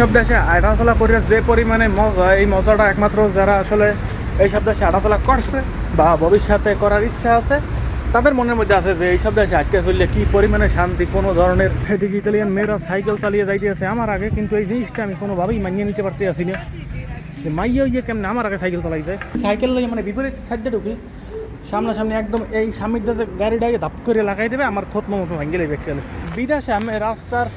সব দেশে হাঁটাচলা করে যে পরিমাণে মজা, এই মজাটা একমাত্র যারা আসলে এই সব দেশে হাঁটাচলা করছে বা ভবিষ্যতে করার ইচ্ছা আছে, তাদের মনের মধ্যে আছে যে এইসব দেশে আটকে চললে কি পরিমাণে শান্তি, কোনো ধরনের এদিকে ইতালিয়ান মেয়েরা সাইকেল চালিয়ে যাইতে আছে আমার আগে, কিন্তু এই জিনিসটা আমি কোনোভাবেই মানিয়ে নিতে পারতে আসি না। যে মাইয়া ইয়ে কেমন আমার আগে সাইকেল চালাই যায় সাইকেল লইয়ে মানে বিপরীত সাইডে ঢুকি, সামনাসামনি একদম এই সামনের দিকে গাড়িটাকে ধাপ করে লাগাই দেবে, আমার থত মতো ভাঙ্গে লাগবে বিদেশে আমি রাস্তার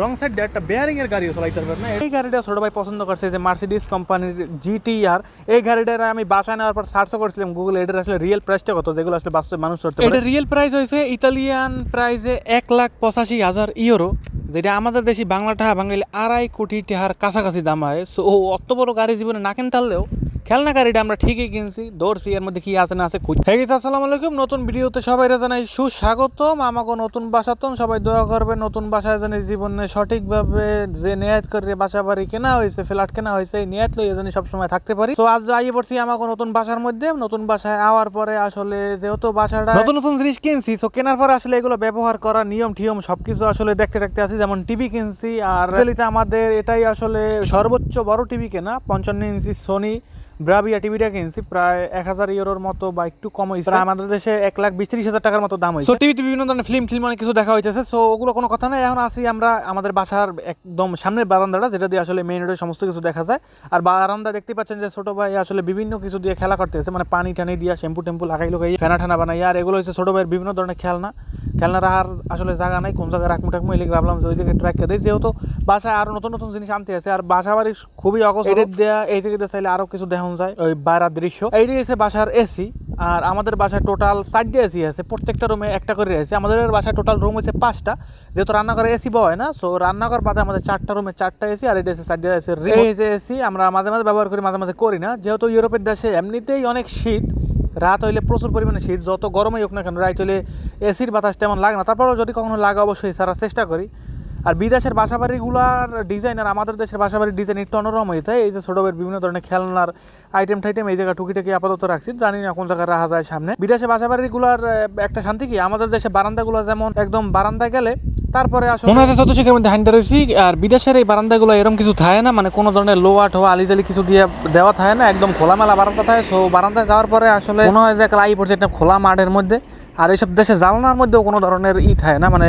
রং সাইডে একটা বেয়ারিং এর গাড়িও চালাইতে পারবে না। এই গাড়িটা ছোট ভাই পছন্দ করছে যে মার্সিডিস কোম্পানির জিটি আর এই গাড়িটার আমি বাসায় নেওয়ার পর সার্চও করছিলাম গুগল এটার আসলে রিয়েল প্রাইসটা কত? যেগুলো আসলে বাস্তবে মানুষ করতে এটা রিয়েল প্রাইস হয়েছে ইতালিয়ান প্রাইসে এক লাখ পঁচাশি হাজার ইউরো যেটা আমাদের দেশি বাংলা বাঙালি আড়াই কোটি টাকার কাছাকাছি দাম হয়। সো অত বড় গাড়ি জীবনে না কিনতে পারলেও খেলনা আমরা ঠিকই কিনছি, দৌড়ছি, এর মধ্যে কি আছে না আছে খুঁজ হয়ে আসসালামু আলাইকুম। নতুন ভিডিওতে সবাই জানাই সুস্বাগতম। আমাকে নতুন বাসাতন সবাই দোয়া করবে, নতুন বাসায় জানি জীবনে সঠিকভাবে যে নিয়াত করে বাসা বাড়ি কেনা হয়েছে, ফ্ল্যাট কেনা হয়েছে, এই নিয়াত লইয়ে জানি সবসময় থাকতে পারি। তো আজ আইয়ে পড়ছি আমাকে নতুন বাসার মধ্যে। নতুন বাসায় আওয়ার পরে আসলে যেহেতু বাসাটা নতুন নতুন জিনিস কিনছি তো কেনার পরে আসলে এগুলো ব্যবহার করা, নিয়ম ঠিয়ম সবকিছু আসলে দেখতে দেখতে আছি। যেমন টিভি কিনছি, আর আমাদের এটাই আসলে সর্বোচ্চ বড় টিভি কেনা, পঞ্চান্ন ইঞ্চি সোনি ব্রাভিয়া টিভিটা কিনছি প্রায় এক হাজার ইউরোর মতো বা একটু কম হয়েছে প্রায় আমাদের দেশে এক লাখ বিশ ত্রিশ হাজার টাকার মতো দাম হয়েছে টিভিতে বিভিন্ন ধরনের ফিল্ম ফিল্ম অনেক কিছু দেখা হইতেছে। সো ওগুলো কোনো কথা নয় এখন আসি আমরা আমাদের বাসার একদম সামনের বারান্দাটা যেটা দিয়ে আসলে মেইন রোডে সমস্ত কিছু দেখা যায়। আর বারান্দা দেখতে পাচ্ছেন যে ছোট ভাই আসলে বিভিন্ন কিছু দিয়ে খেলা করতেছে। মানে পানি টানি দিয়া শ্যাম্পু টেম্পু লাগাই লাগাই ফেনা ঠানা বানাই। আর এগুলো হচ্ছে ছোট ভাইয়ের বিভিন্ন ধরনের খেলনা। খেলনা রাখার আসলে জায়গা নাই কোন জায়গায় রাখমু টাকমু এলিগে ভাবলাম যে ওই জায়গায় ট্র্যাক করে দিই। যেহেতু বাসায় আরও নতুন নতুন জিনিস আনতে আছে আর বাসা বাড়ি খুবই অগোছ এদের দেয়া এই থেকে চাইলে আরও কিছু দেখানো যায় ওই বাইরের দৃশ্য। এইটি হচ্ছে বাসার এসি আর আমাদের বাসায় টোটাল চারটে এসি আছে। প্রত্যেকটা রুমে একটা করে এসি আমাদের বাসায় টোটাল রুম হচ্ছে পাঁচটা। যেহেতু রান্নাঘরে এসি পাওয়া হয় না সো রান্নাঘর বাদে আমাদের চারটা রুমে চারটা এসি আর এটা এসে চারটে এসি এই যে এসি আমরা মাঝে মাঝে ব্যবহার করি মাঝে মাঝে করি না। যেহেতু ইউরোপের দেশে এমনিতেই অনেক শীত রাত হইলে প্রচুর পরিমাণে শীত যত গরমই হোক না কেন রাত হইলে এসির বাতাস তেমন লাগে না। তারপরেও যদি কখনো লাগে অবশ্যই সারার চেষ্টা করি। আর বিদেশের বাসাবাড়িগুলার ডিজাইন আর আমাদের দেশের বাসাবাড়ির ডিজাইন একটু অন্যরকম হয়ে থাকে এই যে ছোট বিভিন্ন ধরনের খেলনার আইটেম টাইটেম এই জায়গা টুকিটাকি আপাতত রাখছি। জানি না কোন জায়গায় রাখা যায় সামনে। বিদেশে বাসাবাড়িগুলার একটা শান্তি কি? আমাদের দেশে বারান্দাগুলো যেমন একদম বারান্দায় গেলে তারপরে আসলে মনে হচ্ছে চতুর্শিকের মধ্যে হাইন্ডা রয়েছি আর বিদেশের এই বারান্দাগুলো এরকম কিছু থাকে না মানে কোনো ধরনের লোয়া ঠোয়া আলিজালি কিছু দিয়ে দেওয়া থাকে না একদম খোলামেলা বারান্দা থাকে। সো বারান্দায় যাওয়ার পরে আসলে মনে হয় যে একটা আই পড়ছে একটা খোলা মাঠের মধ্যে। আর এইসব দেশে জালনার মধ্যেও কোনো ধরনের ই থাকে না মানে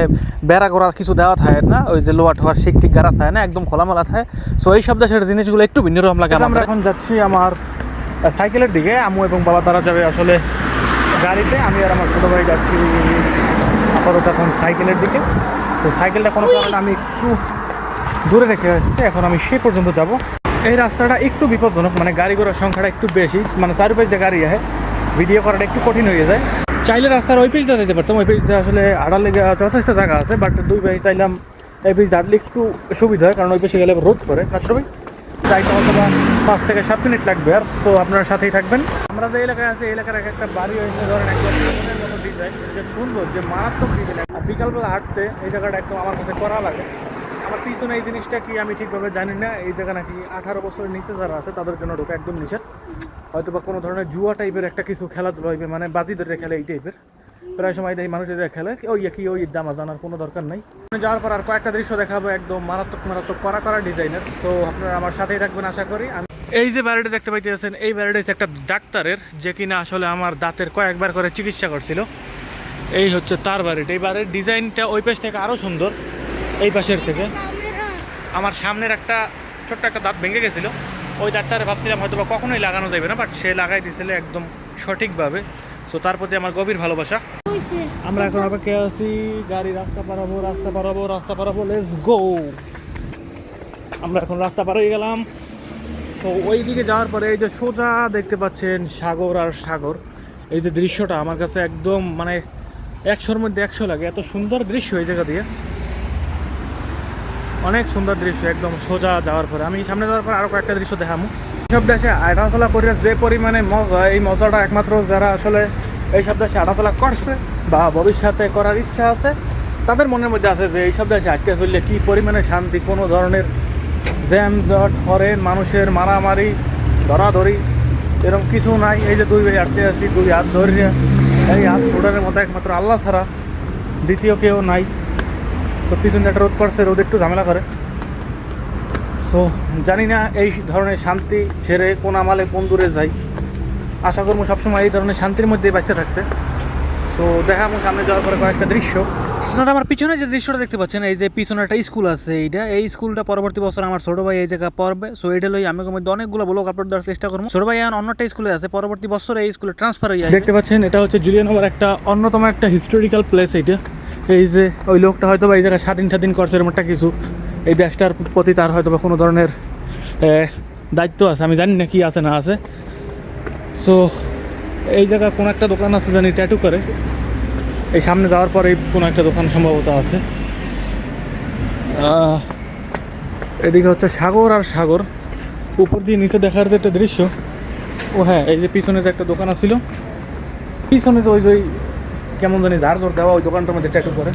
বেড়া করার কিছু দেওয়া থাকে না ওই যে লোয়া ঠোয়ার শিক টিক গাড়া থাকে না একদম খোলামেলা থাকে। সো এইসব দেশের জিনিসগুলো একটু ভিন্ন রকম লাগে আমরা এখন যাচ্ছি আমার সাইকেলের দিকে। আমু এবং বাবা তারা যাবে আসলে গাড়িতে। আমি আর আমার ছোটো ভাই যাচ্ছি আপাতত এখন সাইকেলের দিকে। তো সাইকেলটা কোনো কারণে আমি একটু দূরে রেখে আসছি। এখন আমি সে পর্যন্ত যাব। এই রাস্তাটা একটু বিপজ্জনক মানে গাড়ি ঘোড়ার সংখ্যাটা একটু বেশি। মানে চারিপাশ দিয়ে গাড়ি আহে। ভিডিও করাটা একটু কঠিন হয়ে যায়। চাইলে রাস্তার ওই পেজটা যেতে পারতাম, ওই পেজটা আসলে আড়াল লেগে যথেষ্ট জায়গা আছে বাট দুই ভাই চাইলাম এই পেজ দাঁড়লে একটু সুবিধা হয়, কারণ ওই পেজে গেলে রোদ করে না ছোটো যাইতে হয়তো পাঁচ থেকে সাত মিনিট লাগবে আর সো আপনারা সাথেই থাকবেন। আমরা যে এলাকায় আছি এলাকার এক একটা বাড়ি হয়েছে, ধরেন একদম ডিজাইন যে সুন্দর, যে মারাত্মক ডিজাইন আর বিকালবেলা হাঁটতে এই জায়গাটা একদম আমার কাছে করা লাগে। আমার পিছনে এই জিনিসটা কি আমি ঠিকভাবে জানি না, এই জায়গা নাকি আঠারো বছরের নিচে যারা আছে, তাদের জন্য ঢোকা একদম নিষেধ। হয়তো বা কোনো ধরনের জুয়া টাইপের একটা কিছু খেলাধুলা হইবে মানে বাজি ধরে খেলে এই টাইপের প্রায় সময় মানুষ এদের খেলে ওই কি ওই দামা জানার কোনো দরকার নাই। যাওয়ার পর আর কয়েকটা দৃশ্য দেখাবো, একদম মারাত্মক মারাত্মক করা করা ডিজাইনের সো আপনারা আমার সাথেই থাকবেন, আশা করি। আমি এই যে বাড়িটা দেখতে পাইতেছেন, এই বাড়িটা হচ্ছে একটা ডাক্তারের, যে কিনা আসলে আমার দাঁতের কয়েকবার করে চিকিৎসা করছিল। এই হচ্ছে তার বাড়িটা এই বাড়ির ডিজাইনটা ওই পাশ থেকে আরও সুন্দর। এই পাশের থেকে। আমার সামনের একটা ছোট্ট একটা দাঁত ভেঙে গেছিল। ওই দাঁতটারে ভাবছিলাম হয়তো বা কখনোই লাগানো যাবে না বাট সে লাগাই দিয়েছিল একদম সঠিকভাবে। সো তার প্রতি আমার গভীর ভালোবাসা। আমরা এখন অপেক্ষা আছি, গাড়ি রাস্তা পারাবো রাস্তা পারাবো রাস্তা পারাবো লেটস গো আমরা এখন রাস্তা পার হয়ে গেলাম। তো ওই দিকে যাওয়ার পরে এই যে সোজা দেখতে পাচ্ছেন সাগর আর সাগর। এই যে দৃশ্যটা আমার কাছে একদম মানে একশোর মধ্যে একশো লাগে। এত সুন্দর দৃশ্য এই জায়গা দিয়ে। অনেক সুন্দর দৃশ্য, একদম সোজা যাওয়ার পরে। আমি সামনে যাওয়ার পর আরও কয়েকটা দৃশ্য দেখামু। সব দেশে আটাচলা করে যে পরিমাণে মজা, এই মজাটা একমাত্র যারা আসলে এই সব দেশে আটাচলা করছে বা ভবিষ্যতে করার ইচ্ছা আছে, তাদের মনের মধ্যে আছে যে এই সব দেশে আটকে চললে কি পরিমাণে শান্তি, কোনো ধরনের জ্যাম জট হরেন, মানুষের মারামারি, ধরাধরি, এরকম কিছু নাই। এই যে দুই ভাই আটকে আছি, দুই হাত ধরিয়া, এই হাত ছোটার মতো একমাত্র আল্লাহ ছাড়া, দ্বিতীয় কেউ নাই। তো পিছনে একটা রোদ পড়ছে, রোদ একটু ঝামেলা করে। সো জানি না এই ধরনের শান্তি ছেড়ে কোন আমালে কোন দূরে যাই। আশা করব সবসময় এই ধরনের শান্তির মধ্যে বেঁচে থাকতে। সো দেখাবো সামনে যাওয়ার পরে কয়েকটা দৃশ্য। আপনারা আমার পিছনে যে দৃশ্যটা দেখতে পাচ্ছেন, এই যে পিছনে একটা স্কুল আছে এইটা। এই স্কুলটা পরবর্তী বছর আমার ছোট ভাই এই জায়গা পড়বে। সো এটা লই আমি মধ্যে অনেকগুলো ব্লগ আপলোড দেওয়ার চেষ্টা করব। ছোট ভাই এখন অন্যটা স্কুলে আছে, পরবর্তী বছর এই স্কুলে ট্রান্সফার হয়ে দেখতে পাচ্ছেন, এটা হচ্ছে জুলিয়ানগর একটা অন্যতম একটা হিস্টোরিক্যাল প্লেস এইটা। এই যে ওই লোকটা হয়তো বা এই জায়গায় স্বাধীন স্বাধীন করছে এরকম একটা কিছু। এই দেশটার প্রতি তার হয়তো বা কোনো ধরনের দায়িত্ব আছে। আমি জানি না কি আছে, না আছে। সো এই জায়গায় কোনো একটা দোকান আছে জানি, ট্যাটু করে। এই সামনে যাওয়ার পরে কোনো একটা দোকান সম্ভবত আছে। এদিকে হচ্ছে সাগর আর সাগর। উপর দিয়ে নিচে দেখার যে একটা দৃশ্য, ও হ্যাঁ এই যে পিছনে যে একটা দোকান আছিল, পিছনে যে ওই যে কেমন জানি ঝাড় জোর দেওয়া ওই দোকানটার মধ্যে ট্যাটু করে।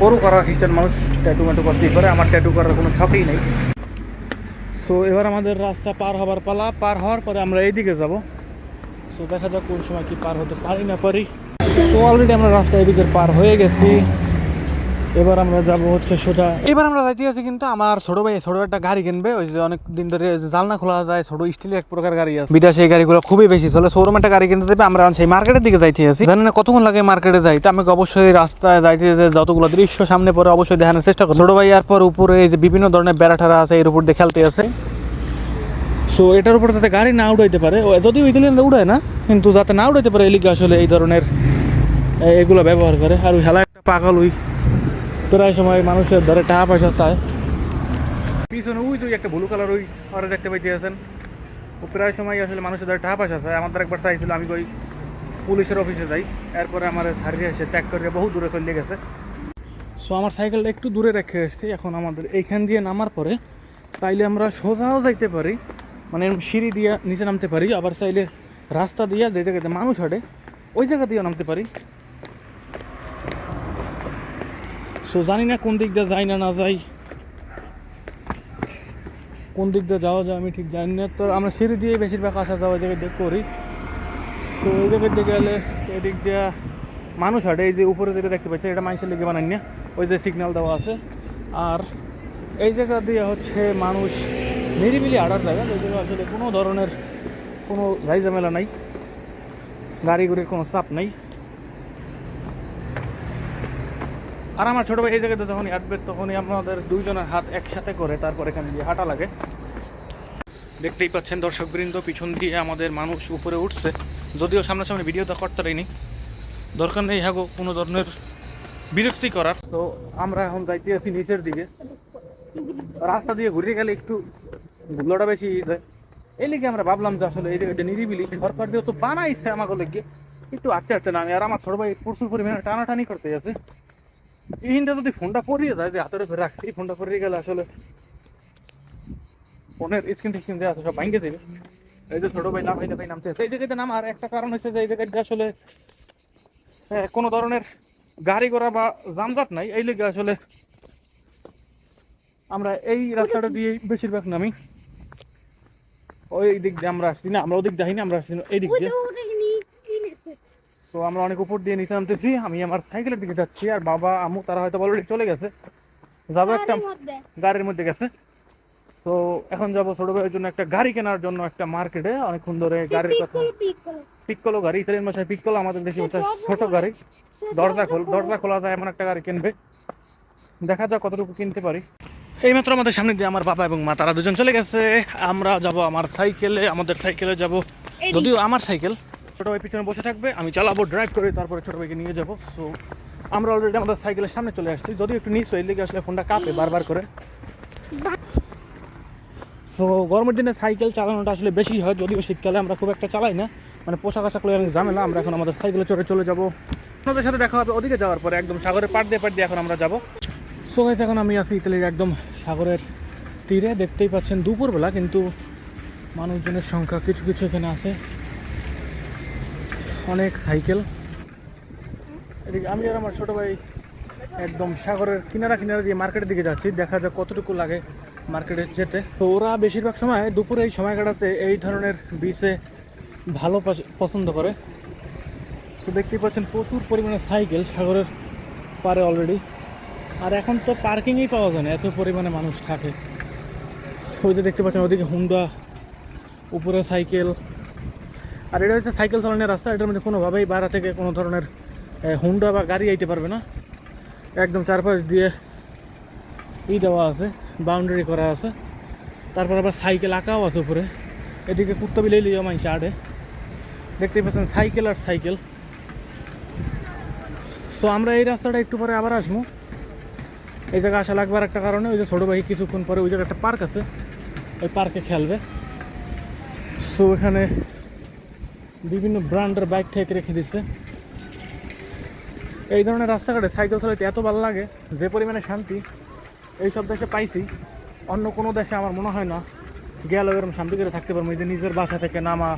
করু করা খ্রিস্টান মানুষ ট্যাটু ম্যাটু করতেই পারে, আমার ট্যাটু করার কোনো শখই নেই। সো এবার আমাদের রাস্তা পার হবার পালা, পার হওয়ার পরে আমরা এইদিকে যাব। সো দেখা যাক কোন সময় কি পার হতে পারি না পারি। সো অলরেডি আমরা রাস্তা এদিকে পার হয়ে গেছি। এবার আমরা যাব হচ্ছে সোজা। এবার আমরা যাইতে আছি কিন্তু আমার ছোট ভাই ছোট একটা গাড়ি কিনবে ওই যে অনেক দিন ধরে ওই যে জালনা খোলা যায় ছোট স্টিলের এক প্রকার গাড়ি আছে। বিদেশে এই গাড়িগুলো খুবই বেশি চলে শোরুম একটা গাড়ি কিনতে যাবে আমরা সেই মার্কেটের দিকে যাইতে আছি। জানি না কতক্ষণ লাগে মার্কেটে যাই তো আমাকে অবশ্যই রাস্তায় যাইতে যে যতগুলো দৃশ্য সামনে পরে অবশ্যই দেখানোর চেষ্টা করব। ছোট ভাই আর পর উপরে এই যে বিভিন্ন ধরনের বেড়াঠারা আছে এর উপর দিয়ে খেলতে আছে। সো এটার উপর যাতে গাড়ি না উড়াইতে পারে যদিও ইতালিয়ানরা উড়ায় না কিন্তু যাতে না উড়াইতে পারে এলিকে আসলে এই ধরনের এগুলো ব্যবহার করে। আর ওই হেলা একটা পাগল ওই প্রায় সময় মানুষের ধরে টাকা পয়সা চায়। পিছনে ওই তুই একটা ব্লু কালার ওই ওরা দেখতে পাইতে আছেন। ও প্রায় সময় আসলে মানুষের ধরে টাকা পয়সা চায়। আমাদের একবার চাইছিল, আমি ওই পুলিশের অফিসে যাই। এরপরে আমার সারিয়ে এসে ত্যাগ করে বহু দূরে চলে গেছে। সো আমার সাইকেলটা একটু দূরে রেখে এসেছি এখন আমাদের এইখান দিয়ে নামার পরে চাইলে আমরা সোজাও যাইতে পারি। মানে সিঁড়ি দিয়ে নিচে নামতে পারি। আবার চাইলে রাস্তা দিয়ে যে জায়গাতে মানুষ হাঁটে, ওই জায়গা দিয়েও নামতে পারি। সো জানি না কোন দিক দিয়ে যাই না না যাই কোন দিক দিয়ে যাওয়া যায় আমি ঠিক জানি না। তো আমরা সিঁড়ি দিয়ে বেশিরভাগ আসা যাওয়া জায়গায় দিক করি। তো ওই জায়গার দিকে গেলে এদিক দিয়ে মানুষ হাঁটে, এই যে উপরে যেটা দেখতে পাচ্ছি এটা মানুষের লেগে বানাই না। ওই যে সিগন্যাল দেওয়া আছে। আর এই জায়গা দিয়ে হচ্ছে মানুষ নিরিবিলি হাঁটার জায়গা। ওই জায়গায় আসলে কোনো ধরনের কোনো ঝামেলা নাই। গাড়ি গুড়ির কোনো চাপ নাই। আর আমার ছোটো ভাই এই জায়গাতে যখনই হাঁটবে তখনই আমাদের দুইজনের হাত একসাথে করে তারপর এখানে দিয়ে হাঁটা লাগে। দেখতেই পাচ্ছেন দর্শক বৃন্দ পিছন দিয়ে আমাদের মানুষ উপরে উঠছে। যদিও সামনাসামনি ভিডিওটা করতে পারিনি দরকার নেই হ্যাগো কোনো ধরনের বিরক্তি করার। তো আমরা এখন যাইতে আছি নিচের দিকে। রাস্তা দিয়ে ঘুরে গেলে একটু ধুলোটা বেশি ইয়ে যায় এই লিগে আমরা ভাবলাম যে আসলে এই জায়গাটা নিরিবিলি। সরকার দিয়ে তো বানাইছে আমাকে লেগে, একটু আটতে আটতে নামে। আর আমার ছোট ভাই প্রচুর পরিমাণে টানাটানি করতে আছে। এইটা যদি ফোনটা পরিয়ে যায় যে হাতের উপরে রাখছি ফোনটা পরিয়ে গেলে আসলে ফোনের স্ক্রিন টিস্ক্রিন দেওয়া আছে সব ভাঙ্গে দেবে। এই যে ছোট ভাই না ভাই না ভাই নামতে এই জায়গাতে নাম আর একটা কারণ হচ্ছে যে এই জায়গাটা আসলে হ্যাঁ, কোনো ধরনের গাড়ি ঘোড়া বা যানজট নাই। এই লেগে আসলে আমরা এই রাস্তাটা দিয়ে বেশিরভাগ নামি। ওই দিক দিয়ে আমরা আসছি না আমরা ওদিক যাই না আমরা আসছি এই দিক দিয়ে। তো আমরা অনেক উপর দিয়ে নিচে নামতেছি আমি আমার সাইকেলের দিকে যাচ্ছি আর বাবা আমু তারা হয়তো অলরেডি চলে গেছে। যাব একটা গাড়ির মধ্যে। গেছে। তো এখন যাব ছোট ভাইয়ের জন্য একটা গাড়ি কেনার জন্য একটা মার্কেটে অনেকক্ষণ ধরে গাড়ির কথা। পিক্কলো গাড়ি ইতালিয়ান ভাষায় পিক্কলো আমাদের দেশে হচ্ছে ছোট গাড়ি। দরজা খোল দরজা খোলা যায় এমন একটা গাড়ি কিনবে। দেখা যাক কতটুকু কিনতে পারি। এইমাত্র আমাদের সামনে দিয়ে আমার বাবা এবং মা তারা দুজন চলে গেছে। আমরা যাব আমার সাইকেলে আমাদের সাইকেলে যাব। যদিও আমার সাইকেল ছোটো ভাই পিছনে বসে থাকবে, আমি চালাবো ড্রাইভ করে তারপরে ছোটো ভাইকে নিয়ে যাব। সো আমরা অলরেডি আমাদের সাইকেলের সামনে চলে আসছি। যদিও একটু নিচ লেগে আসলে ফোনটা কাঁপে বারবার করে। সো গরমের দিনে সাইকেল চালানোটা আসলে বেশি হয়, যদিও শীতকালে আমরা খুব একটা চালাই না। মানে পোশাক আশাক করে অনেক ঝামেলা, আমরা এখন আমাদের সাইকেলে চড়ে চলে যাব। আপনাদের সাথে দেখা হবে ওদিকে যাওয়ার পরে, একদম সাগরের পাড় দিয়ে পাড় দিয়ে এখন আমরা যাব। সো গাইস এখন আমি আছি ইতালির একদম সাগরের তীরে। দেখতেই পাচ্ছেন দুপুরবেলা, কিন্তু মানুষজনের সংখ্যা কিছু কিছু এখানে আছে। অনেক সাইকেল। এদিকে আমি আর আমার ছোটো ভাই একদম সাগরের কিনারা কিনারা দিয়ে মার্কেটের দিকে যাচ্ছি। দেখা যাক কতটুকু লাগে মার্কেটে যেতে। তো ওরা বেশিরভাগ সময় দুপুরে এই সময় কাটাতে এই ধরনের বিচে ভালো পছন্দ করে। তো দেখতেই পাচ্ছেন প্রচুর পরিমাণে সাইকেল সাগরের পারে অলরেডি আর এখন তো পার্কিংই পাওয়া যায় না, এত পরিমাণে মানুষ থাকে। ওই যে দেখতে পাচ্ছেন, ওদিকে হুন্ডা উপরে সাইকেল। আর এটা হচ্ছে সাইকেল চালানোর রাস্তা, এটার মধ্যে কোনোভাবেই বাইরে থেকে কোনো ধরনের হুন্ডা বা গাড়ি আইতে পারবে না। একদম চারপাশ দিয়ে ই দেওয়া আছে বাউন্ডারি করা আছে। তারপর আবার সাইকেল আঁকাও আছে উপরে। এদিকে কুত্তা বিলাই লিয়ে মাইছে আড়ে। দেখতেই পাচ্ছেন সাইকেল আর সাইকেল। সো আমরা এই রাস্তাটা একটু পরে আবার আসব। এই জায়গায় আসা লাগবার একটা কারণে, ওই যে ছোটো ভাই কিছুক্ষণ পরে ওই জায়গায় একটা পার্ক আছে। ওই পার্কে খেলবে। সো এখানে বিভিন্ন ব্র্যান্ডের বাইক ঠেক রেখে দিচ্ছে এই ধরনের রাস্তাঘাটে সাইকেল চালাতে এত ভালো লাগে, যে পরিমাণে শান্তি এই সব দেশে পাইছি। অন্য কোনো দেশে আমার মনে হয় না গেলেও এরকম শান্তি করে থাকতে পারব। যে নিজের বাসা থেকে নামা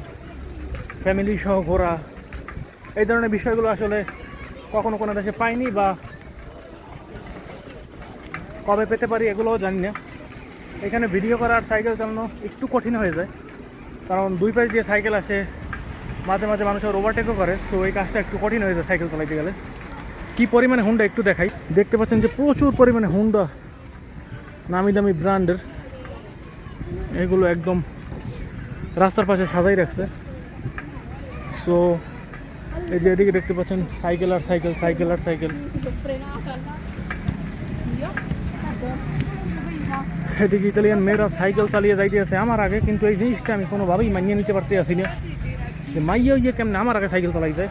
ফ্যামিলি সহ ঘোরা, এই ধরনের বিষয়গুলো আসলে কখনো কোনো দেশে পাইনি বা কবে পেতে পারি এগুলোও জানি না। এখানে ভিডিও করা আর সাইকেল চালানো একটু কঠিন হয়ে যায়, কারণ দুই পাশ দিয়ে সাইকেল আসে মাঝে মাঝে মানুষের ওভারটেকও করে। তো এই কাজটা একটু কঠিন হয়ে যায় সাইকেল চালাইতে গেলে। কি পরিমাণে হুন্ডা একটু দেখাই। দেখতে পাচ্ছেন যে প্রচুর পরিমাণে হুন্ডা নামি দামি ব্র্যান্ডের। এগুলো একদম রাস্তার পাশে সাজাই রাখছে। সো এই যে এদিকে দেখতে পাচ্ছেন সাইকেল আর সাইকেল সাইকেল আর সাইকেল এদিকে ইতালিয়ান মেয়েরা সাইকেল চালিয়ে যাইতে আছে। আমার আগে কিন্তু এই জিনিসটা আমি কোনোভাবেই মানিয়ে নিতে পারতে আসি না যে মাইয়া ইয়ে কেমন আমার আগে সাইকেল চালাই যায়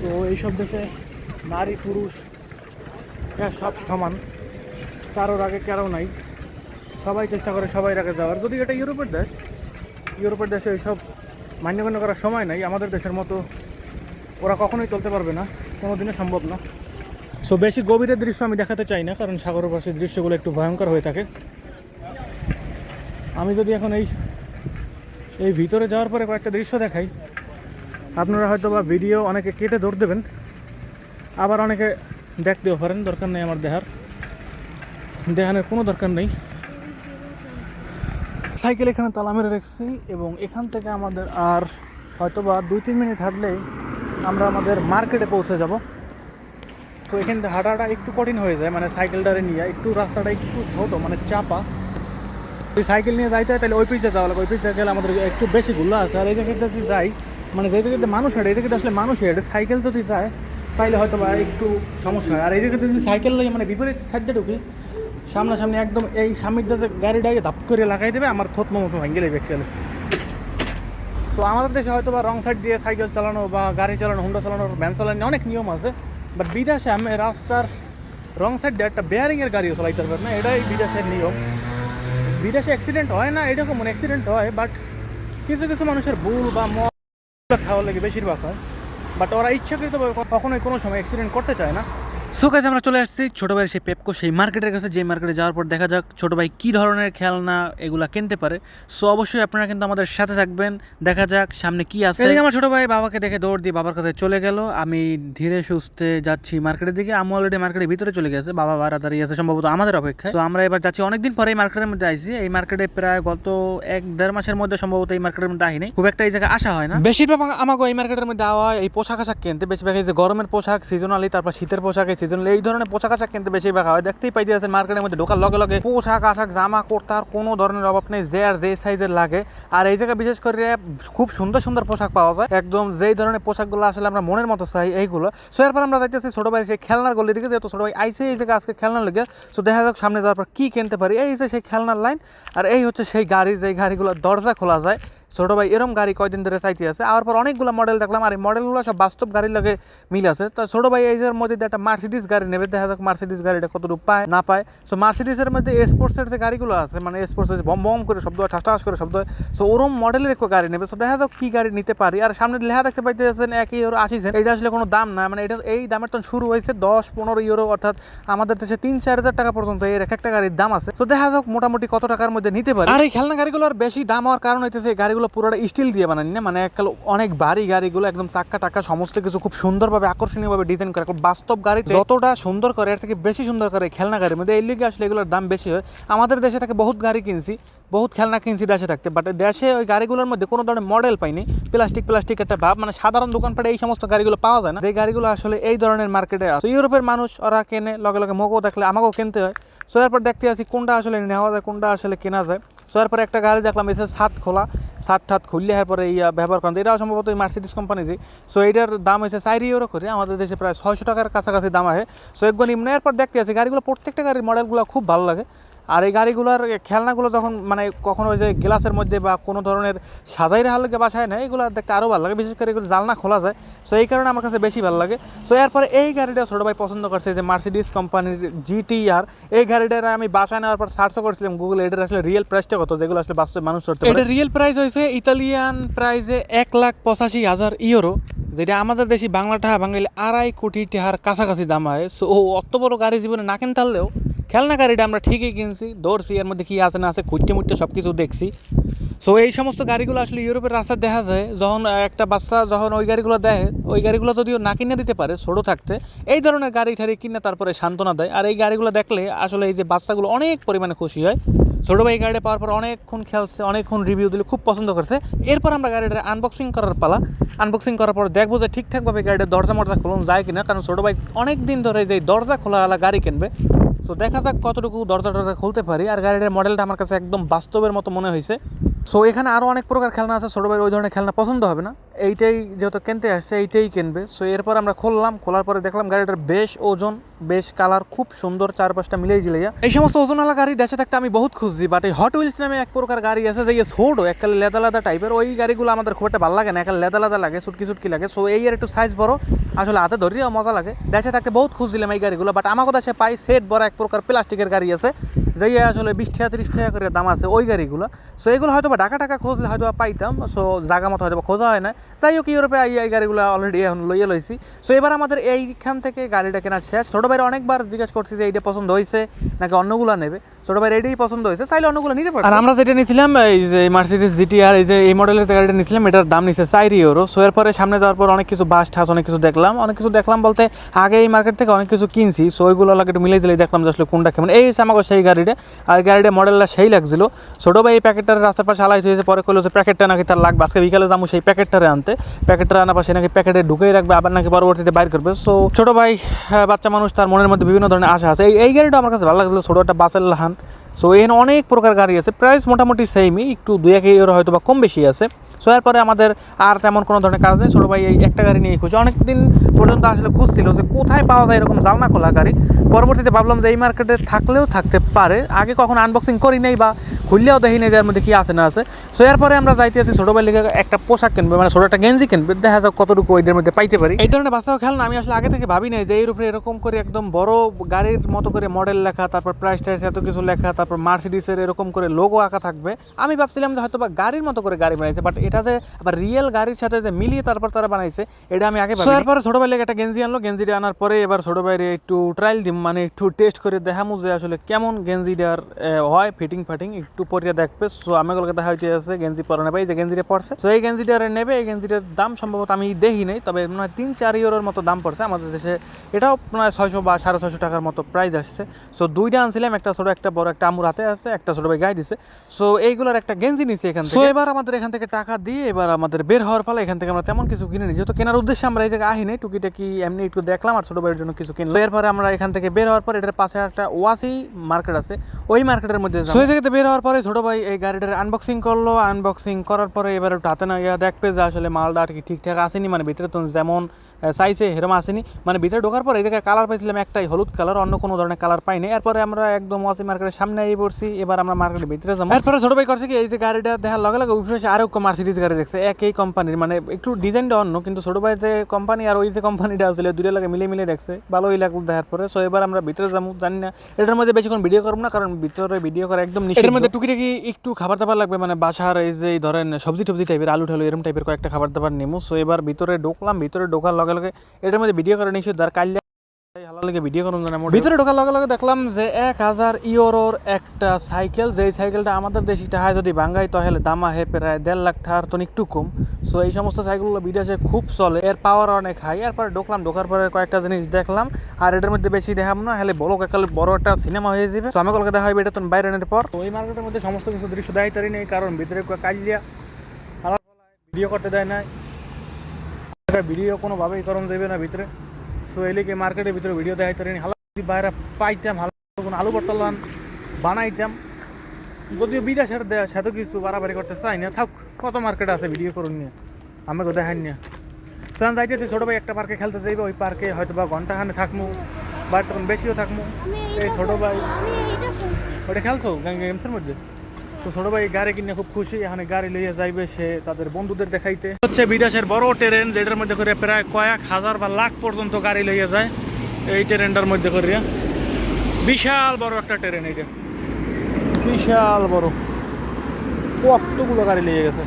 তো এইসব দেশে নারী, পুরুষ সব সমান। কারোর আগে, কারও নাই। সবাই চেষ্টা করে সবাই আগে যাওয়ার। যদি এটা ইউরোপের দেশ, ইউরোপের দেশে এইসব মান্যগণ্য করার সময় নাই। আমাদের দেশের মতো ওরা কখনোই চলতে পারবে না। কোনো দিনে সম্ভব না। সো বেশি গভীরের দৃশ্য আমি দেখাতে চাই না, কারণ সাগরের পাশের দৃশ্যগুলো একটু ভয়ঙ্কর হয়ে থাকে। আমি যদি এখন এই এই ভিতরে যাওয়ার পরে কয়েকটা দৃশ্য দেখাই, আপনারা হয়তো বা ভিডিও অনেকে কেটে ধর দেবেন, আবার অনেকে দেখতেও পারেন, দরকার নেই আমার দেহার দেহানের কোনো দরকার নেই। সাইকেল এখানে তালা মেরে রেখেছি এবং এখান থেকে আমাদের আর হয়তো বা দুই তিন মিনিট হাঁটলেই আমরা আমাদের মার্কেটে পৌঁছে যাব। তো এখান থেকে হাঁটাটা একটু কঠিন হয়ে যায় মানে সাইকেলটারে নিয়ে, একটু রাস্তাটা একটু ছোট মানে চাপা। যদি সাইকেল নিয়ে যাইতে হয়, তাহলে ওই পিচে যাওয়া লাগে ওই পিচে গেলে আমাদের একটু বেশি ঘুরলো আছে। আর এই জায়গাতে যদি যাই মানে যে জায়গাতে মানুষ হেঁটে, এই জায়গাতে আসলে মানুষ হেঁটে। সাইকেল যদি যায় তাহলে হয়তো বা একটু সমস্যা হয়। আর এই জায়গাতে যদি সাইকেল লাগে মানে বিপরীত সাইডে ঢুকি, সামনাসামনি একদম এই সামনের যে গাড়িটাকে ধাপ করে লাগাই দেবে, আমার থত মতো ভেঙে দেবে গেলে সো আমাদের দেশে হয়তো বা রং সাইড দিয়ে সাইকেল চালানো বা গাড়ি চালানো, হুন্ডা চালানো, ভ্যান চালানো অনেক নিয়ম আছে। বাট বিদেশে আমি রাস্তার রং সাইড দিয়ে একটা বেয়ারিংয়ের গাড়িও চালাইতে পারবেন না। এটাই বিদেশের নিয়ম। বিদেশে অ্যাক্সিডেন্ট হয় না, এরকম অ্যাক্সিডেন্ট হয় বাট কিছু কিছু মানুষের ভুল বা মদ খাওয়ার লাগে বেশিরভাগ হয়। বাট ওরা ইচ্ছাকৃতভাবে কখনোই কোনো সময় অ্যাক্সিডেন্ট করতে চায় না। সো কাজ আমরা চলে আসছি ছোটো ভাইয়ের সেই পেপকো সেই মার্কেটের কাছে। যে মার্কেটে যাওয়ার পর দেখা যাক ছোটো ভাই কী ধরনের খেলনা এগুলা কিনতে পারে। সো অবশ্যই আপনারা কিন্তু আমাদের সাথে থাকবেন। দেখা যাক সামনে কি আছে। এদিকে আমার ছোটো ভাই বাবাকে দেখে দৌড় দিয়ে বাবার কাছে চলে গেল। আমি ধীরে সুস্থে যাচ্ছি মার্কেটের দিকে। আমি অলরেডি মার্কেটের ভিতরে চলে গেছে। বাবা বারা দাঁড়িয়ে আছে সম্ভবত আমাদের অপেক্ষা তো আমরা এবার যাচ্ছি অনেকদিন পরে এই মার্কেটের মধ্যে আইছি। এই মার্কেটে প্রায় গত এক দেড় মাসের মধ্যে সম্ভবত এই মার্কেটের মধ্যে আহিনি খুব একটা এই জায়গায় আসা হয় না। বেশিরভাগ আমাকে এই মার্কেটের মধ্যে আওয়া হয়। এই পোশাক আশাক কিনতে। বেশিরভাগ এই যে গরমের পোশাক সিজনালি তারপর শীতের পোশাক এই সিজনালি এই ধরনের পোশাক আশাক কিনতে বেশিরভাগ হয়। দেখতেই পাইতে আছেন মার্কেটের মধ্যে ঢোকার লগে লগে পোশাক আশাক জামা কুর্তার কোনো ধরনের অভাব নেই, যে আর যে সাইজের লাগে। আর এই জায়গায় বিশেষ করে খুব সুন্দর সুন্দর পোশাক পাওয়া যায়। একদম যেই ধরনের পোশাকগুলো আসলে আমরা মনের মতো চাই, এইগুলো। সো এরপর আমরা যাইতেছি ছোট ভাই সেই খেলনার গলি দিকে, যেহেতু ছোট ভাই আইসে এই জায়গায় আজকে খেলনার লেগে। সো দেখা যাক সামনে যাওয়ার পর কি কিনতে পারি। এই যে সেই খেলনার লাইন আর এই হচ্ছে সেই গাড়ি যেই গাড়িগুলো দরজা খোলা যায়। ছোটো ভাই, এরম গাড়ি কয়দিন ধরে চাইতে আছে। আর পর অনেকগুলো মডেল দেখলাম, আর এই মডেলগুলো সব বাস্তব গাড়ির লগে মিল আছে। তো ছোটো ভাই, এই যে মধ্যে একটা মার্সিডিস গাড়ি নেবে, দেখা যাক মার্সিডিস গাড়িটা কতটুকু পায়, না পায়। সো মার্সিডিসের মধ্যে স্পোর্টসের যে গাড়িগুলো আছে মানে স্পোর্টসের যে বম বম করে শব্দ হয়, ঠাস করে শব্দ হয় সো ওরম মডেলের একটু গাড়ি নেবে। সো দেখা যাক কি গাড়ি নিতে পারি। আর সামনে লেখা দেখতে পাইতেছেন একই ইউরো আশি সেন্ট এটা আসলে কোনো দাম না মানে এটা, এই দামের তো শুরু হয়েছে দশ পনেরো ইউরো অর্থাৎ আমাদের দেশে তিন চার হাজার টাকা পর্যন্ত এর এক একটা গাড়ির দাম আছে। তো দেখা যাক মোটামুটি কত টাকার মধ্যে নিতে পারি। আর এই খেলনা গাড়িগুলোর বেশি দাম হওয়ার কারণ হইতেছে গাড়িগুলো গাড়িগুলো পুরোটা স্টিল দিয়ে বানানি না? মানে এককাল অনেক ভারী গাড়িগুলো একদম চাক্কা টাক্কা, সমস্ত কিছু খুব সুন্দরভাবে, আকর্ষণীয়ভাবে ডিজাইন করে। বাস্তব গাড়ি যতটা সুন্দর করে, এর থেকে বেশি সুন্দর করে খেলনা গাড়ির মধ্যে, এই লিগে আসলে এগুলোর দাম বেশি হয়। আমাদের দেশে থেকে বহুত গাড়ি কিনছি, বহুত খেলনা কিনছি দেশে থাকতে। বাট দেশে ওই গাড়িগুলোর মধ্যে কোনো ধরনের মডেল পাইনি। প্লাস্টিক প্লাস্টিক একটা ভাব মানে সাধারণ দোকানপাটে এই সমস্ত গাড়িগুলো পাওয়া যায় না। যে গাড়িগুলো আসলে এই ধরনের মার্কেটে আছে। ইউরোপের মানুষ, ওরা কেনে, লগে লগে মোগও দেখলে আমাকেও কিনতে হয়। সো এরপর দেখতে আসি কোনটা আসলে নেওয়া যায়, কোনটা আসলে কেনা যায়। সো পরে একটা গাড়ি দেখলাম এসে ছাদ খোলা, ছাদ ঠাত খুললে এরপরে ইয়া ব্যবহার করেন। এটাও সম্ভবত এই মার্সিডিস কোম্পানির সো এটার দাম হয়েছে চারি ইউরো করে। আমাদের দেশে প্রায় ছয়শো টাকার কাছাকাছি দাম আছে। সো একবার নিম্ন। এরপর দেখতে আছে, গাড়িগুলো প্রত্যেকটা গাড়ির মডেলগুলো খুব ভালো লাগে। আর এই গাড়িগুলোর খেলনাগুলো যখন মানে কখনো ওই যে গ্লাসের মধ্যে বা কোনো ধরনের সাজাই রাখার লাগে বাসায় না এগুলো দেখতে আরও ভালো লাগে। বিশেষ করে এগুলো জালনা খোলা যায় সো এই কারণে আমার কাছে বেশি ভালো লাগে। সো এরপরে এই গাড়িটা ছোটো ভাই পছন্দ করছে যে মার্সিডিস কোম্পানির জিটিআর এই গাড়িটার আমি বাসায় নেওয়ার পর সার্চও করছিলাম গুগল এটার আসলে রিয়েল প্রাইসটা কত? যেগুলো আসলে বাস্তবে মানুষ করতে এটা রিয়েল প্রাইস হয়েছে ইতালিয়ান প্রাইসে এক লাখ পঁচাশি হাজার ইউরো যেটা আমাদের দেশি বাংলা বাঙালি আড়াই কোটি টাকার কাছাকাছি দাম হয়। সো অত বড় গাড়ি জীবনে না পারলেও খেলনা গাড়িটা আমরা ঠিকই কিনছি, দৌড়ছি, এর মধ্যে কী আছে না আছে খুঁজতে মুটতে সব কিছু দেখছি। সো এই সমস্ত গাড়িগুলো আসলে ইউরোপের রাস্তায় দেখা যায়, যখন একটা বাচ্চা যখন ওই গাড়িগুলো দেখে ওই গাড়িগুলো যদিও না কিনে দিতে পারে, ছোটো থাকতে, এই ধরনের গাড়ি ঠাড়ি কিনে তারপরে সান্ত্বনা দেয়। আর এই গাড়িগুলো দেখলে আসলে এই যে বাচ্চাগুলো অনেক পরিমাণে খুশি হয়। ছোটো ভাই গাড়িটা পাওয়ার পর অনেকক্ষণ খেলছে, অনেকক্ষণ রিভিউ দিলে, খুব পছন্দ করছে। এরপর আমরা গাড়িটা আনবক্সিং করার পালা। আনবক্সিং করার পর দেখব যে ঠিকঠাকভাবে গাড়িটা দরজা মরজা খোলন যায় কিনা, কারণ ছোটো ভাই অনেক দিন ধরে যে দরজা খোলাওয়ালা গাড়ি কিনবে সো দেখা যাক কতটুকু দরজা টরজা খুলতে পারি। আর গাড়িটার মডেলটা আমার কাছে একদম বাস্তবের মতো মনে হয়েছে। সো এখানে আরও অনেক প্রকার খেলনা আছে। ছোটো ভাই ওই ধরনের খেলনা পছন্দ হবে না? এইটাই যেহেতু কিনতে আসছে, এইটাই কিনবে। সো এরপর আমরা খুললাম, খোলার পরে দেখলাম গাড়িটার বেশ ওজন, বেশ কালার খুব সুন্দর চার পাঁচটা মিলেই জিলাইয়া। এই সমস্ত ওজনওয়ালা গাড়ি দেশে থাকতে আমি বহুত খুঁজছি বাট এই হট হুইলস নামে এক প্রকার গাড়ি আছে যে ছোট এককালে লেদা লেদা টাইপের ওই গাড়িগুলো আমাদের খুব একটা ভালো লাগে না একাল লেদা লেদা লাগে, সুটকি সুটকি লাগে। সো এই আর একটু সাইজ বড়, আসলে হাতে ধরিও মজা লাগে। দেশে থাকতে বহুত খুঁজছিলাম এই গাড়িগুলো বাট আমাকে দেশে পাই সেট বড় এক প্রকার প্লাস্টিকের গাড়ি আছে যেই আসলে বিশ টাকা, তিরিশ টাকা করে দাম আছে ওই গাড়িগুলো। সো এগুলো হয়তো বা ঢাকা টাকা খুঁজলে হয়তো পাইতাম সো জায়গা মতো হয়তো খোঁজা হয় না যাই হোক, ইউরোপে এই গাড়িগুলো অলরেডি এখন লইয়ে লইছি। সো এবার আমাদের এইখান থেকে গাড়িটা কেনা শেষ। ছোটো ভাইয়ের অনেকবার জিজ্ঞেস করছি যে, এইটা পছন্দ হয়েছে নাকি অন্যগুলো নেবে? ছোটো ভাইয়ের এটাই পছন্দ হয়েছে চাইলে অন্যগুলো নিতে পারে আর আমরা যেটা নিয়েছিলাম এই যে মার্সিডিস জিটিআর এই যে এই মডেলের গাড়িটা নিয়েছিলাম এটার দাম নিচ্ছে চাইরি ইউরো সো এরপরে সামনে যাওয়ার পর অনেক কিছু বাস ঠাস অনেক কিছু দেখলাম। অনেক কিছু দেখলাম বলতে আগে এই মার্কেট থেকে অনেক কিছু কিনছি। সো ওইগুলো লাগে একটু মিলে দিলে দেখলাম যে আসলে কোনটা কেমন। এই হচ্ছে আমাকে সেই গাড়িটা। আর গাড়িটা মডেলটা সেই লাগছিল। ছোটো ভাই এই প্যাকেটটার রাস্তার পাশে আলাই হয়েছে, পরে করল যে, প্যাকেটটা নাকি তার লাগবে, আজকে বিকালে যাব সেই প্যাকেটটারে আনতে। প্যাকেটটা আনার পাশে নাকি প্যাকেটে ঢুকেই রাখবে, আবার নাকি পরবর্তীতে বাইর করবে। সো ছোটো ভাই বাচ্চা মানুষ, তার মনের মধ্যে বিভিন্ন ধরনের আশা আছে। এই গাড়িটা আমার কাছে ভালো লাগছিল, ছোটো একটা বাসের লাহান। সো এখানে অনেক প্রকার গাড়ি আছে, প্রাইস মোটামুটি সেমই একটু দুই এক ইউরো হয়তো বা কম বেশি আছে। সো এরপরে আমাদের আর তেমন কোনো ধরনের কাজ নেই। ছোটো ভাই এই একটা গাড়ি নিয়ে খুঁজছে। অনেক দিন পর্যন্ত আসলে খুঁজছিল যে কোথায় পাওয়া যায় এরকম জালনা খোলা গাড়ি। পরবর্তীতে ভাবলাম যে এই মার্কেটে থাকলেও থাকতে পারে। আগে কখন আনবক্সিং করি নাই বা খুললেও দেখি নাই যে এর মধ্যে কী আছে না আছে। সো এরপরে আমরা যাইতে আছি ছোটো ভাই লিখে একটা পোশাক কিনবে। মানে ছোটো একটা গেঞ্জি কিনবে। দেখা যাক কতটুকু ওইদের মধ্যে পাইতে পারি। এই ধরনের বাচ্চাও খেল না আমি আসলে আগে থেকে ভাবি নাই যে এর উপরে এরকম করে একদম বড় গাড়ির মতো করে মডেল লেখা, তারপর প্রাইস টাইস এত কিছু লেখা, তারপর মার্সিডিসের এরকম করে লোগো আঁকা থাকবে। আমি ভাবছিলাম যে হয়তো বা গাড়ির মতো করে গাড়ি বানাইছে বাট এটা যে আবার রিয়েল গাড়ির সাথে যে মিলিয়ে তারপর তারা বানাইছে এটা আমি আগে ভাবি এরপরে ছোটো ভাই একটা গেঞ্জি আনলো গেঞ্জিটা আনার পরে এবার ছোটো ভাইয়ের একটু ট্রায়াল দিম মানে একটু টেস্ট করে দেখামু যে আসলে কেমন গেঞ্জিটার হয় ফিটিং ফাটিং একটু পরিয়া দেখবে। সো আমি ওগুলোকে দেখা হইতে আছে গেঞ্জি পরানো ভাই যে গেঞ্জিটা পড়ছে সো এই গেঞ্জিটার নেবে এই গেঞ্জিটার দাম সম্ভবত আমি দেখি নাই তবে মনে হয় তিন চার ইউরোর মতো দাম পড়ছে আমাদের দেশে। এটাও প্রায় ছয়শো বা সাড়ে ছয়শো টাকার মতো প্রাইস আসছে। সো দুইটা আনছিলাম একটা ছোটো একটা বড় একটা আমুর হাতে আছে একটা ছোটো ভাই গায়ে দিছে। সো এইগুলোর একটা গেঞ্জি নিছে এখান থেকে। এবার আমাদের এখান থেকে টাকা দিয়ে এবার আমাদের বের হওয়ার ফলে এখান থেকে আমরা তেমন কিছু কিনে নিই। যেহেতু কেনার উদ্দেশ্যে আমরা এই জায়গায় আহিনি টুকিটাকি এমনি একটু দেখলাম আর ছোটো ভাইয়ের জন্য কিছু কিনলাম। এরপরে আমরা এখান থেকে বের হওয়ার পর এটার পাশে একটা ওয়াসি মার্কেট আছে, ওই মার্কেটের মধ্যে সেই জায়গাতে বের হওয়ার পরে ছোটো ভাই এই গাড়িটার আনবক্সিং করল। আনবক্সিং করার পরে এবার একটু হাতে না ইয়া দেখবে যে আসলে মালটা আর কি ঠিকঠাক আসেনি মানে ভিতরে তো যেমন সাইজে হেরম আসেনি। মানে ভিতরে ঢোকার পরে জায়গায় কালার পাইছিলাম একটাই, হলুদ কালার অন্য কোনো ধরনের কালার পাইনি। এরপরে আমরা একদম ওয়াসি মার্কেটের সামনে এই পড়ছি, এবার আমরা মার্কেটের ভিতরে যাব। এরপরে ছোটো ভাই করছে কি, এই যে গাড়িটা দেখার লগে লগে উঠে আরও মার্সিডিজ গাড়ি দেখছে, একই কোম্পানির মানে একটু ডিজাইনটা অন্য, কিন্তু ছোটো ভাই যে কোম্পানি আর ওই যে কোম্পানিটা আসলে দুইটা লাগে মিলে মিলে দেখছে, ভালোই লাগল দেখার পরে। সো এবার আমরা ভিতরে যাব, জানি না, এটার মধ্যে বেশিক্ষণ ভিডিও করব না, কারণ ভিতরে ভিডিও করা একদম এর মধ্যে টুকিটাকি একটু খাবার দাবার লাগবে মানে বাসার এই যে ধরেন সবজি টবজি টাইপের আলু ঠালু এরকম টাইপের কয়েকটা খাবার দাবার নেব সো এবার ভিতরে ঢুকলাম, ভিতরে ঢোকার লগে এটার মধ্যে ভিডিও করা কাল্লা লাগে ভিডিও করুন না ভিতরে ঢোকার লগে দেখলাম যে এক হাজার ইউরোর একটা সাইকেল যেই সাইকেলটা আমাদের দেশি টাকায় যদি বাঙ্গাই তাহলে দাম আহে প্রায় দেড় লাখ টাকার তো একটু কম। সো এই সমস্ত সাইকেলগুলো বিদেশে খুব চলে। এর পাওয়ার অনেক হাই এরপরে ঢুকলাম, ঢোকার পরে কয়েকটা জিনিস দেখলাম। আর এটার মধ্যে বেশি দেখাম না, হলে বড় একাল বড় একটা সিনেমা হয়ে যাবে। তো আমি কলকে দেখা হবে এটা তো বাইরে পর। তো ওই মার্কেটের মধ্যে সমস্ত কিছু দৃশ্য দেখাই তারি নেই, কারণ ভিতরে কালিয়া ভিডিও করতে দেয় না ভিডিও কোনোভাবেই করণ দেবে না ভিতরে। সো এলিকে মার্কেটের ভিতরে ভিডিও দেখাই তারি হালা যদি বাইরে পাইতাম হালা কোনো আলু পটলান বানাইতাম যদিও বিদেশের দেয় সাথে কিছু বাড়াবাড়ি করতে চাই না। থাক কত মার্কেট আছে ভিডিও করুন নিয়ে আমাকে দেখান নিয়ে সেখানে যাইতেছি ছোটো ভাই একটা পার্কে খেলতে যাইবে। ওই পার্কে হয়তো বা ঘন্টাখানে থাকব বা তখন বেশিও থাকব এই ছোটো ভাই ওটা খেলছো? গেমসের মধ্যে? তো ছোট ভাই গাড়ি কিনে খুব খুশি, এখানে গাড়ি লইয়া যাইবে সে তাদের বন্ধুদের দেখাইতে। হচ্ছে বিদেশের বড় ট্রেন, যেটার মধ্যে করে প্রায় কয়েক হাজার বা লাখ পর্যন্ত গাড়ি লইয়া যায়, এই ট্রেনটার মধ্যে করে বিশাল বড় একটা ট্রেন এইটা। বিশাল বড়। কতগুলো গাড়ি লেগে গেছে।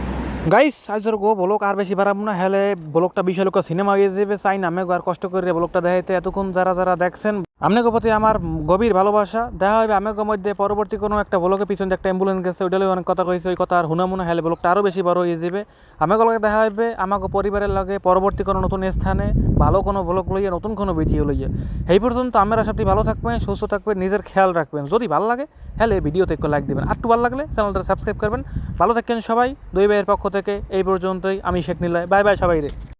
গাইস আজর গো ব্লক আর বেশি বাড়াবো না, হেলে ব্লকটা বিশাল সিনেমা হয়ে যাবে চাই না, আমি আর কষ্ট করে ব্লকটা দেখাইতে। এতক্ষণ যারা যারা দেখছেন আপনাকে প্রতি আমার গভীর ভালোবাসা। দেখা হবে আমাকে মধ্যে পরবর্তী কোনো একটা ব্লকের পিছনে একটা অ্যাম্বুলেন্স গেছে, ওইটা অনেক কথা কইছে, ওই কথা আর হুনা মুনা হেলে ব্লকটা আরও বেশি বড় হয়ে যাবে। আমাকে লগে দেখা হবে, আমাকে পরিবারের লগে পরবর্তী কোনো নতুন স্থানে, ভালো কোনো ব্লগ লইয়ে, নতুন কোনো ভিডিও লইয়ে। এই পর্যন্ত আমরা সবটি ভালো থাকবেন, সুস্থ থাকবেন, নিজের খেয়াল রাখবেন। যদি ভালো লাগে হলে ভিডিওতে একটু লাইক দেবেন। একটু ভালো লাগলে চ্যানেলটা সাবস্ক্রাইব করবেন। ভালো থাকেন সবাই, দুই ভাইয়ের পক্ষ থেকে এই পর্যন্তই। আমি শেখ নিলাই বাই বাই সবাই রে